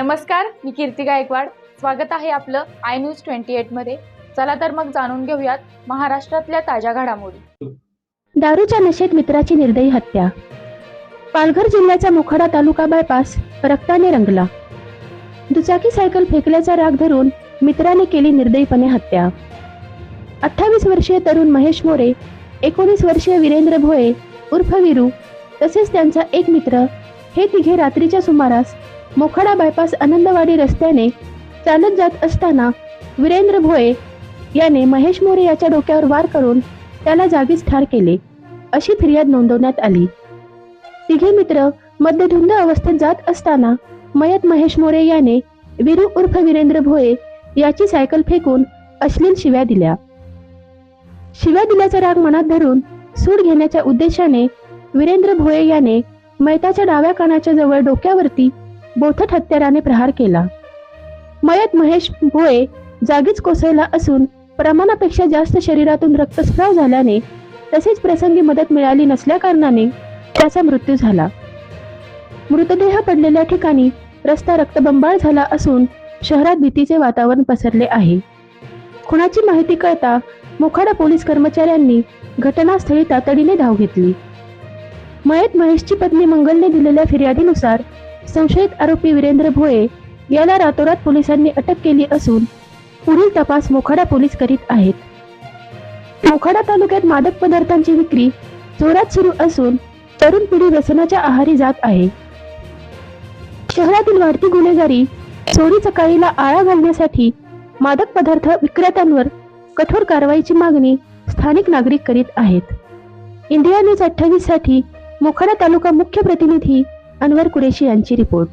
नमस्कार मी कीर्ती गायकवाड. स्वागत आहे आपलं आय न्यूज ट्वेंटी एटमध्ये. चला तर मग जाणून घेऊयात महाराष्ट्रातल्या ताज्या घडामोडी. दारूच्या नशेत मित्राची निर्दयी हत्या. पालघर जिल्ह्याचा मोखाडा तालुका बायपास रक्ताने रंगला. दुचाकी सायकल फेकल्याचा राग धरून मित्राने केली निर्दयीपणे हत्या. अठ्ठावीस वर्षीय तरुण महेश मोरे एकोणीस वर्षीय वीरेंद्र भोये उर्फ विरू तसेच त्यांचा एक मित्र हे तिघे रात्रीच्या सुमारास मोखाडा बायपास आनंदवाडी रस्त्याने चालत जात असताना वीरेंद्र भोये याने महेश मोरे याच्या डोक्यावर वार करून त्याला जागीच ठार केले. अशी फिर्याद नोंदवण्यात आली. तिघे मित्र मध्यधुंद अवस्थेत जात असताना मयत महेश मोरे याने विरू उर्फ वीरेंद्र भोये याची सायकल फेकून अश्लील शिव्या दिल्या. शिव्या दिल्याचा राग मनात धरून सूड घेण्याच्या उद्देशाने वीरेंद्र भोये याने मयताच्या डाव्या कानाच्या जवळ डोक्यावरती बोथट हत्याराने प्रहार केला. मयत महेश भोये जागीच कोसळला असून प्रमाणापेक्षा जास्त शरीरातून रक्तस्राव झाल्याने तसेच प्रसंगी मदत मिळाली नसल्याकारणाने त्याचा मृत्यू झाला. मृतदेह पडलेल्या ठिकाणी रस्ता रक्तबंबाळ झाला असून शहरात भीतीचे वातावरण पसरले आहे. खुणाची माहिती कळता मोखाडा पोलीस कर्मचाऱ्यांनी घटनास्थळी तातडीने धाव घेतली. मयत महेशची पत्नी मंगलने दिलेल्या फिर्यादीनुसार संशयित आरोपी वीरेंद्र भोये याला रातोरात पोलिसांनी अटक केली असून पुढील तपास मोखाडा पोलीस करीत आहेत. मोखाडा तालुक्यात मादक पदार्थांची विक्री जोरात सुरू असून तरुण पिढी व्यसनाच्या आहारी जात आहे. शहरातील वाढती गुन्हेगारी चोरी चकाळीला आळा घालण्यासाठी मादक पदार्थ विक्रेत्यांवर कठोर कारवाईची मागणी स्थानिक नागरिक करीत आहेत. इंडिया न्यूज अठ्ठावीससाठी मोखाडा तालुका मुख्य प्रतिनिधी अनवर कुरेशी यांची रिपोर्ट.